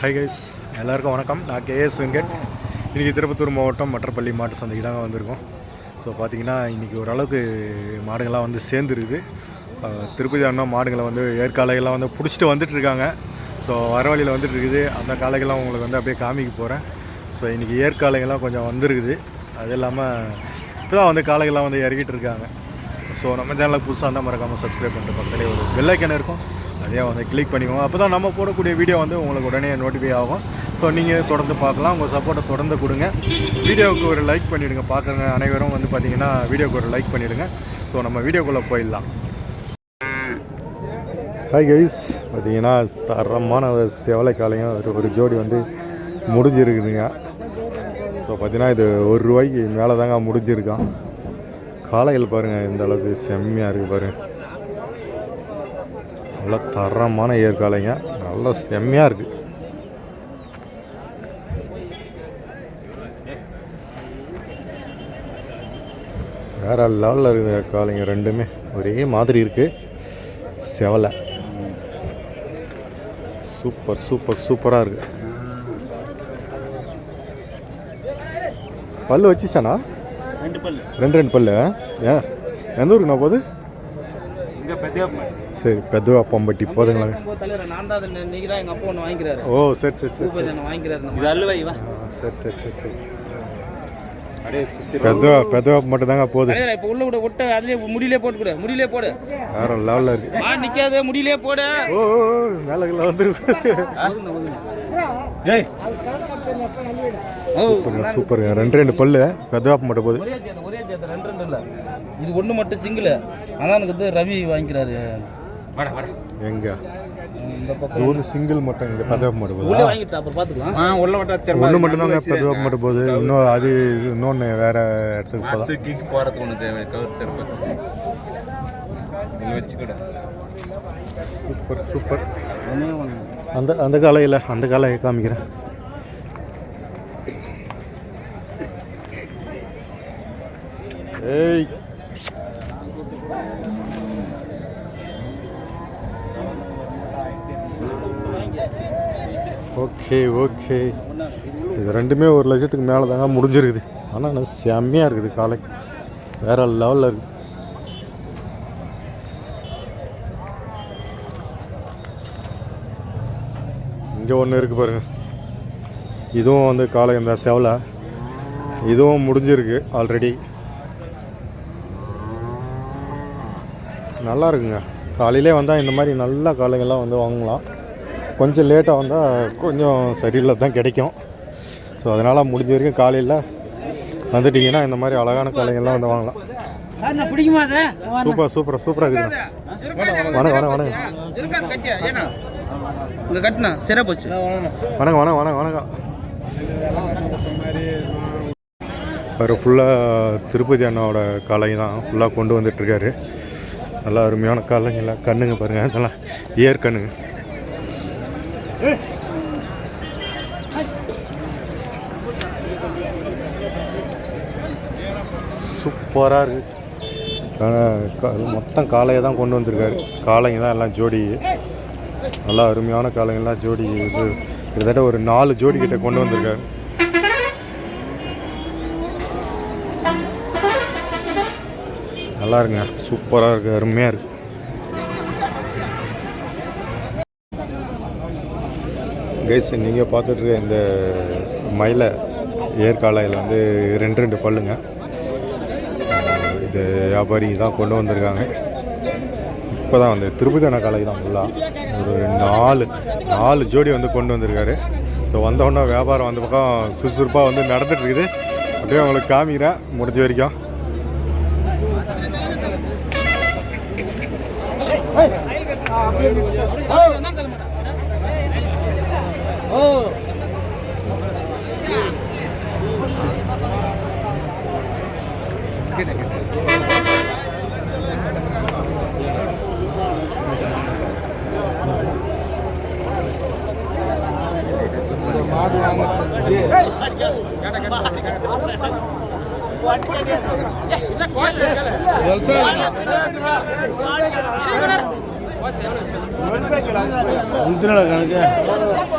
Hi guys எல்லாருக்கும் வணக்கம். நான் கேஎஸ் வெங்கட். இன்றைக்கி திருப்பத்தூர் மாவட்டம் மற்றப்பள்ளி மாட்டு சந்தைக்கு தாங்க வந்திருக்கோம். ஸோ பார்த்திங்கன்னா இன்றைக்கி ஓரளவுக்கு மாடுகள்லாம் வந்து சேர்ந்துருக்குது. திருப்பதி அண்ணா மாடுகளை வந்து ஏற்காலைகள்லாம் வந்து பிடிச்சிட்டு வந்துட்டுருக்காங்க. ஸோ வர வழியில் வந்துட்டு இருக்குது அந்த காளைகள்லாம் உங்களுக்கு வந்து அப்படியே காமிக்க போகிறேன் ஸோ இன்றைக்கி ஏற்காலைகள்லாம் கொஞ்சம் வந்திருக்குது. அது இல்லாமல் இப்போ தான் வந்து காளைகள்லாம் வந்து இறக்கிட்டு இருக்காங்க. ஸோ நம்ம சேனலில் புதுசாக இருந்தால் மறக்காமல் சப்ஸ்கிரைப் பண்ணுற பக்கத்துலேயே ஒரு வெள்ளைக்கண் இருக்கும். அதையே வந்து கிளிக் பண்ணிக்கோங்க. அப்போ தான் நம்ம போடக்கூடிய வீடியோ வந்து உங்களுக்கு உடனே நோட்டிஃபை ஆகும். ஸோ நீங்கள் தொடர்ந்து பார்க்கலாம். உங்கள் சப்போர்ட்டை தொடர்ந்து கொடுங்க. வீடியோவுக்கு ஒரு லைக் பண்ணிவிடுங்க பார்க்குறங்க அனைவரும் வந்து பார்த்திங்கன்னா வீடியோவுக்கு ஒரு லைக் பண்ணிவிடுங்க ஸோ நம்ம வீடியோக்குள்ளே போயிடலாம். ஹாய் கைஸ் பார்த்தீங்கன்னா தரமான ஒரு செவலைக்காலையும் ஒரு ஒரு ஜோடி வந்து முடிஞ்சிருக்குதுங்க. ஸோ பார்த்தீங்கன்னா இது ஒரு ரூபாய்க்கு மேலே தாங்க முடிஞ்சிருக்கான். காலையில் பாருங்கள் எந்த அளவுக்கு செம்மையாக இருக்குது பாருங்கள் நல்ல தரமான ஏற்காலைங்க. நல்ல செம்மையாக இருக்குது வேற லெவலில் இருக்குது காளைங்க ரெண்டுமே. ஒரே மாதிரி இருக்குது செவலை. சூப்பர் சூப்பர் சூப்பராக இருக்குது பல்லு வச்சுச்சானா ரெண்டு பல்லு. ரெண்டு ரெண்டு பல்லு ஏன்? எந்த ஊருக்குண்ணா போகுது? இங்க சரி பெதுவா பம்பட்டி போதுங்களா? நான் தான் அதை நீங்க தான் எங்க அப்பா ஒன்று வாங்கிக்கிறாரு. ஓ சரி சரி சரி சரி. நான் வாங்கிக்கிறாரு இது அல்லுவை வா. ஆ, சரி சரி சரி பெதுவா பெதுவா மட்டும் தாங்க போகுது. இப்போ உள்ள விட விட்ட அதுலயே முடியிலே போட்டு கொடு முடியிலே போடு. வேற லெவலில் இருக்கு. மா நிக்காத முடியிலே போடு. ஓ மேலே வந்துருக்கு ஏய். சூப்பருங்க சூப்பருங்க. ரெண்டு ரெண்டு பல்லு பெதுவாப்பு மட்டும் போகுது. ஒரே ஜேத்த ரெண்டு ரெண்டு இல்ல. இது ஒண்ணு மட்டும் சிங்கிள் அதான் எனக்கு வந்து ரவி வாங்கிக்கிறாரு. எங்க இந்த பக்கம் இது ஒரு சிங்கிள் மட்டும் இங்கே பெதுவாப்பு மட்டும் போகுது உள்ள வாங்கிட்டா அப்புறம் பாத்துக்கலாம் ஆ உள்ள விட்டா ஒன்று மட்டும் தாங்க பெதுவாப்பு மட்டும் போகுது இன்னும் அது இன்னொன்று வேற இடத்துக்கு போகலாம் ஒன்று தேவை கவர் வச்சுக்கூட. Super super. அந்த அந்த காலையில் அந்த காலையை காமிக்கிறேன். ஏய். Okay okay. இது ரெண்டுமே ஒரு லட்சத்துக்கு மேலே தாங்க முடிஞ்சிருக்குது ஆனால் செம்மையாக இருக்குது காலை. வேறு லெவலில் இருக்குது இங்கே ஒன்று இருக்குது பாருங்க. இதுவும் வந்து காலை இந்த செவலை. இதுவும் முடிஞ்சிருக்கு ஆல்ரெடி நல்லா இருக்குங்க. காலையிலே வந்தால் இந்த மாதிரி நல்ல காலைகள்லாம் வந்து வாங்கலாம். கொஞ்சம் லேட்டாக வந்தால் கொஞ்சம் சரியில்லை தான் கிடைக்கும். ஸோ அதனால் முடிஞ்ச வரைக்கும் காலையில் வந்துட்டிங்கன்னா இந்த மாதிரி அழகான காளைங்கள்லாம் வந்து வாங்கலாம். சூப்பர் சூப்பர் சூப்பராக இருக்குங்க வணக்கம் வணக்கம் வணக்கம். இருக்காது கட்டினா வணக்கம் வணக்கம் வணக்கம் வணக்கம். அவர் ஃபுல்லாக திருப்பதி அண்ணாவோட காலை தான். ஃபுல்லாக கொண்டு வந்துட்டுருக்காரு நல்லா அருமையான காலைங்களா கண்ணுங்க பாருங்கள் அதெல்லாம். ஏர் கண்ணுங்க. சூப்பராக இருக்குது மொத்தம் காளையை தான் கொண்டு வந்திருக்காரு. காளைங்க தான் எல்லாம் ஜோடி. நல்லா அருமையான காளைங்கெல்லாம் ஜோடி இது. கிட்டத்தட்ட ஒரு நாலு ஜோடி கிட்ட கொண்டு வந்திருக்காரு. நல்லா இருங்க சூப்பராக இருக்குது அருமையாக இருக்குது கைஸ் நீங்கள் பார்த்துட்ருக்க இந்த மயிலை ஏற்காலையில் வந்து ரெண்டு ரெண்டு பல்லுங்க இது வியாபாரி தான் கொண்டு வந்திருக்காங்க இப்போ தான் வந்து திருப்பதியான காலை தான் ஃபுல்லாக ஒரு நாலு நாலு ஜோடி வந்து கொண்டு வந்திருக்காரு ஸோ வந்தோடனே வியாபாரம் வந்த பக்கம் சுறுசுறுப்பாக வந்து நடந்துகிட்ருக்குது அப்படியே உங்களுக்கு காமிக்கிறேன் முடிஞ்ச வரைக்கும் Hey! மாடு வாங்கிறதுக்கு விவசாயம் கணக்கு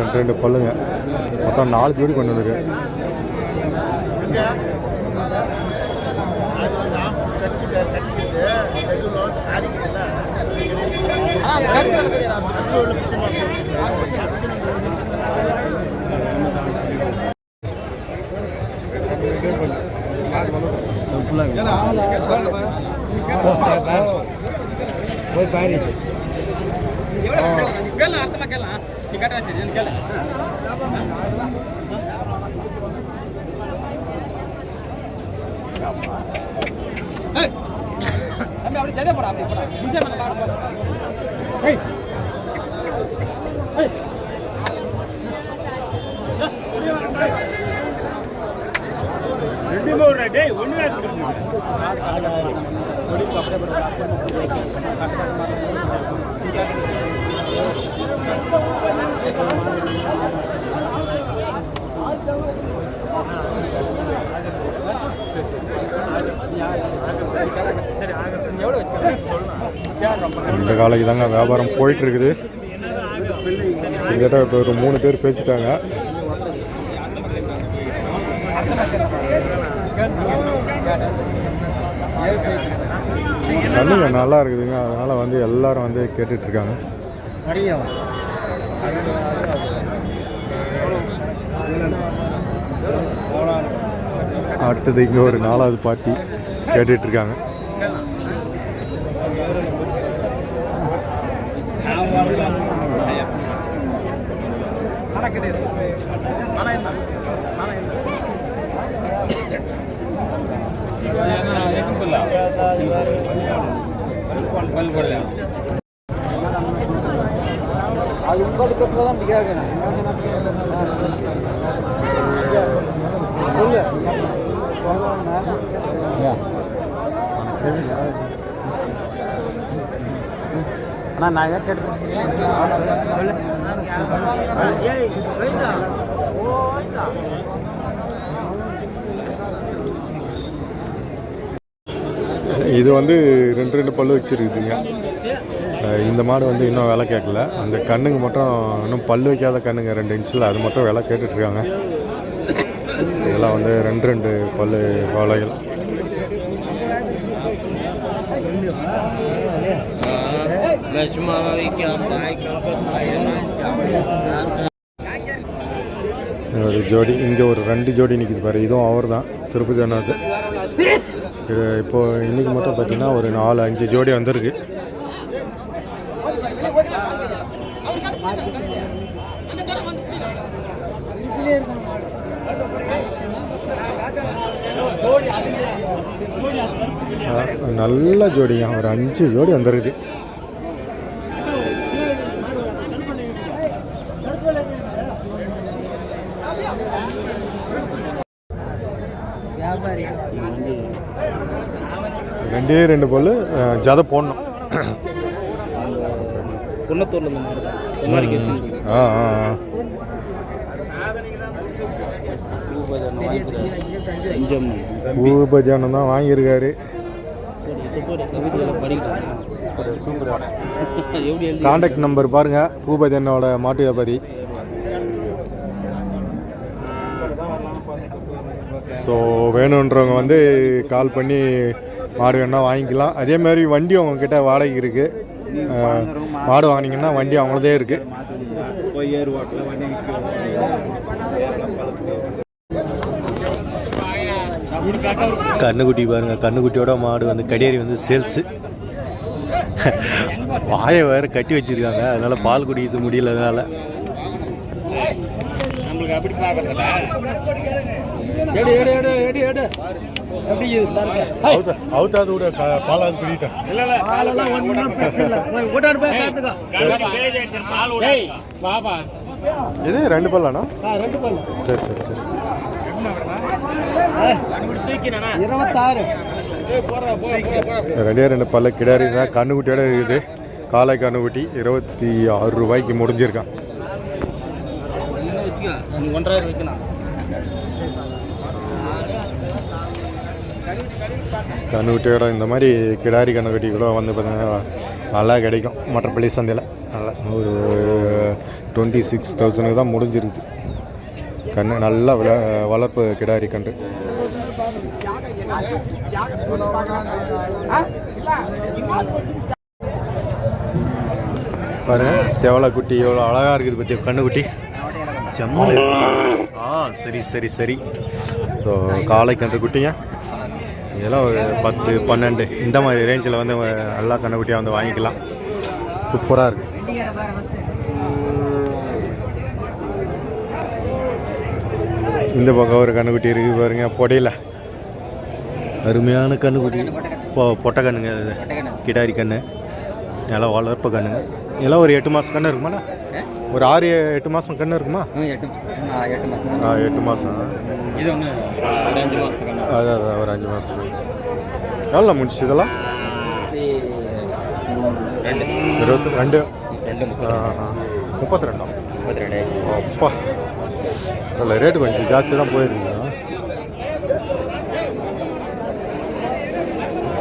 ரெண்டு ரெண்டு பல்லுங்க. மொத்தம் நாலு ஜோடி கொண்டு வந்துருக்கு. அப்படி ஜெதே போடா அப்படி போடா முடிஞ்ச மேல காடு போடா ஏய் ஏய் ரெண்டு மூணு ரெண்டு ஒன்று வேறு இந்த காலைக்கு தாங்க வியாபாரம் போயிட்டு இருக்குது கிட்டத்தட்ட இப்போ ஒரு மூணு பேர் பேசிட்டாங்க. கண்ணுங்க நல்லா இருக்குதுங்க. அதனால் வந்து எல்லாரும் வந்து கேட்டுட்டு இருக்காங்க அடுத்தது இங்கே ஒரு நாலாவது பார்ட்டி கேட்டுட்டு இருக்காங்க உங்களுக்கு தான் பிடிக்காது அண்ணா நான் இது வந்து ரெண்டு ரெண்டு பல்லு வச்சுருக்குதுங்க. இந்த மாடு வந்து இன்னும் விலை கேட்கல. அந்த கண்ணுங்க மட்டும் இன்னும் பல்லு வைக்காத கண்ணுங்க ரெண்டு இன்ச்சில் அது மட்டும் விலை கேட்டுட்ருக்காங்க. இதெல்லாம் வந்து ரெண்டு ரெண்டு பல்லு வாழைகள் ஒரு ஜோடி. இங்கே ஒரு ரெண்டு ஜோடி நிற்கிது பாரு. இதுவும் அவர் தான் திருப்பதி அண்ணாது இது இப்போ இன்னைக்கு மொத்தம் பார்த்தீங்கன்னா ஒரு நாலு அஞ்சு ஜோடி வந்திருக்கு. நல்ல ஜோடிங்க. ஒரு அஞ்சு ஜோடி வந்திருக்குது வியாபாரி ரெண்டே ரெண்டு பல்லு ஜதை போடணும். தான் ஆ ஆ ஆ. பூபஜானம் தான் வாங்கியிருக்காரு. காண்டாக்ட் நம்பர் பாருங்க பூபஜனோட மாட்டு வியாபாரி. ஸோ வேணுன்றவங்க வந்து கால் பண்ணி மாடு வேணா வாங்கிக்கலாம். அதே மாதிரி வண்டி உங்ககிட்ட வாடகைக்கு இருக்குது மாடு வாங்கினீங்கன்னா வண்டி அவங்களதே இருக்குது போய் ஏறுவாட்டில் வண்டி கண்ணுக்குட்டி பாருங்க கண்ணுக்குட்டியோட மாடு வந்து கடியாரி வந்து சேல்ஸு. வாயை வேற கட்டி வச்சிருக்காங்க. அதனால பால் குடிக்கிறது முடியல அதனால. நம்மளுக்கு அப்படி பார்க்கறதில்ல எப்படி சார்? அவுத்த அவுத்தாது விட பாலாது பிடிட்டேன் பிரச்சனை இல்லை. போய் ஓட்டாடு போய் காட்டுக்கோ பாபா இது ரெண்டு பல்லாண்ணா? ஆ ரெண்டு பல்லு. சரி சரி சரி. இருபத்தாறு. ரெண்டே ரெண்டு பல்ல கிடாரி தான் கண்ணுக்குட்டியோட இருக்குது. காலை கண்ணுக்குட்டி இருபத்தி ஆறு ரூபாய்க்கு முடிஞ்சிருக்கான். ஒன்றாயிரம் வைக்கலாம் கண்ணுக்குட்டியோட இந்த மாதிரி கிடாரி கண்ணுக்குட்டி கூட வந்து பார்த்தீங்கன்னா நல்லா கிடைக்கும். மற்றப்பள்ளி சந்தையில். நல்லா ஒரு டுவெண்ட்டி சிக்ஸ் தௌசண்ட்க்கு தான் முடிஞ்சிருக்குது கண்ணு நல்லா விள வளர்ப்பு கிடாரி கன்று. பாருங்கள் செவலை குட்டி எவ்வளோ அழகாக இருக்குது பற்றி கண்ணுக்குட்டி? செம்ம ஆ சரி சரி சரி. ஸோ காலை கன்று குட்டிங்க இதெல்லாம் ஒரு பத்து பன்னெண்டு. இந்த மாதிரி ரேஞ்சில் வந்து நல்லா கண்ணுக்குட்டியாக வந்து வாங்கிக்கலாம். சூப்பராக இருக்குது இந்த பக்கம் ஒரு கண்ணுக்குட்டி இருக்குது பாருங்க பொடையில. அருமையான கண்ணுக்குட்டி. பொ பொட்டை கண்ணுங்க கிடாரி கண்ணு. நல்லா வளர்ப்பு கண்ணுங்க. இதெல்லாம் ஒரு எட்டு மாதம் கண்ணு இருக்குமாண்ணா? ஒரு ஆறு எட்டு மாதம் கண்ணு இருக்குமா? எட்டு எட்டு மாதம் ஆ எட்டு மாதம் இது ஒன்று ஒரு அஞ்சு மாதத்துக்கு அதான் அதான் ஒரு அஞ்சு மாதம் எவ்வளோ முடிச்சு இதெல்லாம்? இருபத்தி ரெண்டு? ரெண்டு. முப்பத்தி ரெண்டு. ஆயிடுச்சு. அப்பா. அதில் ரேட்டு கொஞ்சம் ஜாஸ்தி தான் போயிருக்குங்க.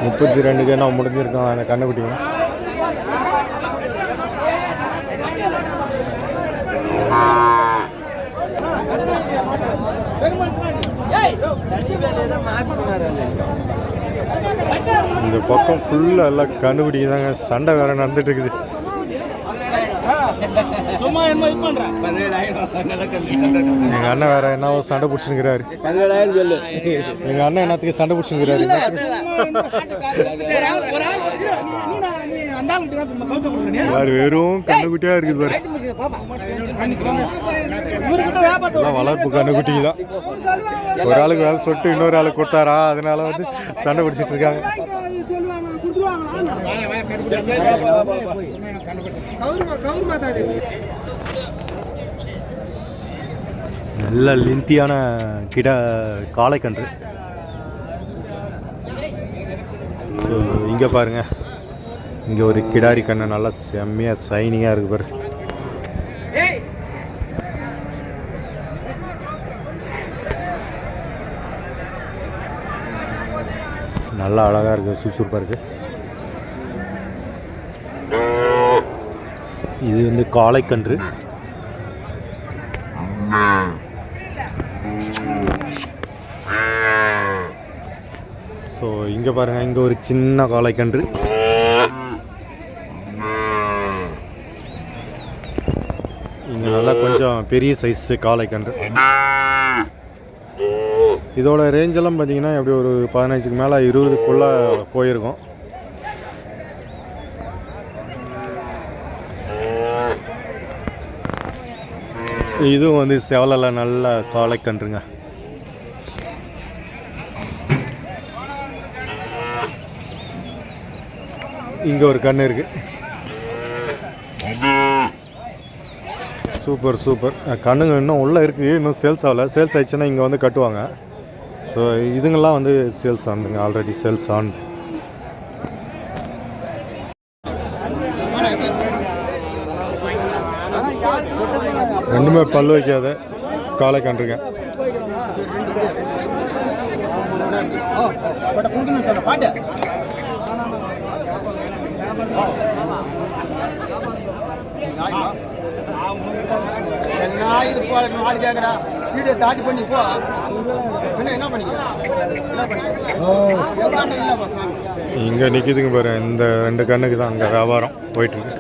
முப்பத்தி ரெண்டுக்கு நான் முடிஞ்சிருக்கோம் அந்த கண்ணுக்குட்டிங்க. இந்த பக்கம் ஃபுல்லாக எல்லாம் கண்ணுக்குட்டி தாங்க சண்டை வேற நடந்துட்டு இருக்குது எங்க அண்ணன் வேற என்னவோ சண்டை பிடிச்சிருக்கிறாரு எங்க அண்ணன் என்னத்துக்கு சண்டை பிடிச்சிருக்கிறாரு வேறு வெறும் கண்ணுக்குட்டியா இருக்குது பாரு. எல்லாம் வளர்ப்பு கண்ணுக்குட்டி தான். ஒரு ஆளுக்கு வேலை சொட்டு இன்னொரு ஆளுக்கு கொடுத்தாரா? அதனால வந்து சண்டை பிடிச்சிட்டு இருக்காங்க. நல்ல லிந்தியான கிட காளைக்கன்று. இங்கே பாருங்க. இங்கே ஒரு கிடாரி கண்ணு நல்லா செம்மையாக சைனிங்காக இருக்கு பாரு. நல்லா அழகாக இருக்குது சுறுசுறுப்பாக இருக்குது இது வந்து காளைக்கன்று. ஸோ இங்கே பாருங்கள் இங்கே ஒரு சின்ன காளைக்கன்று இங்கே நல்லா கொஞ்சம் பெரிய சைஸ் கன்று இதோட ரேஞ்செல்லாம் பார்த்தீங்கன்னா எப்படி ஒரு பதினஞ்சுக்கு மேலே இருபதுக்குள்ளே போயிருக்கும். இதுவும் வந்து செவலில் நல்ல காளைக்கன்றுங்க. இங்கே ஒரு கண்ணு இருக்கு. Super super. கண்ணுங்க இன்னும் உள்ளே இருக்குது இன்னும் சேல்ஸ் ஆகல. சேல்ஸ் ஆயிடுச்சுன்னா இங்கே வந்து கட்டுவாங்க. ஸோ இதுங்கெல்லாம் வந்து சேல்ஸ் ஆனதுங்க ஆல்ரெடி சேல்ஸ் ஆன் ரெண்டுமே பல் வைக்காத காலை கன்றுங்க பாட்டு இது போ மாடு கேட்குறா வீடியோ தாட்டி பண்ணி போ என்ன என்ன பண்ணிக்கிறேன் இங்கே நிற்கிதுங்க பாரு இந்த ரெண்டு கண்ணுக்கு தான் அங்கே வியாபாரம் போயிட்டுருக்கு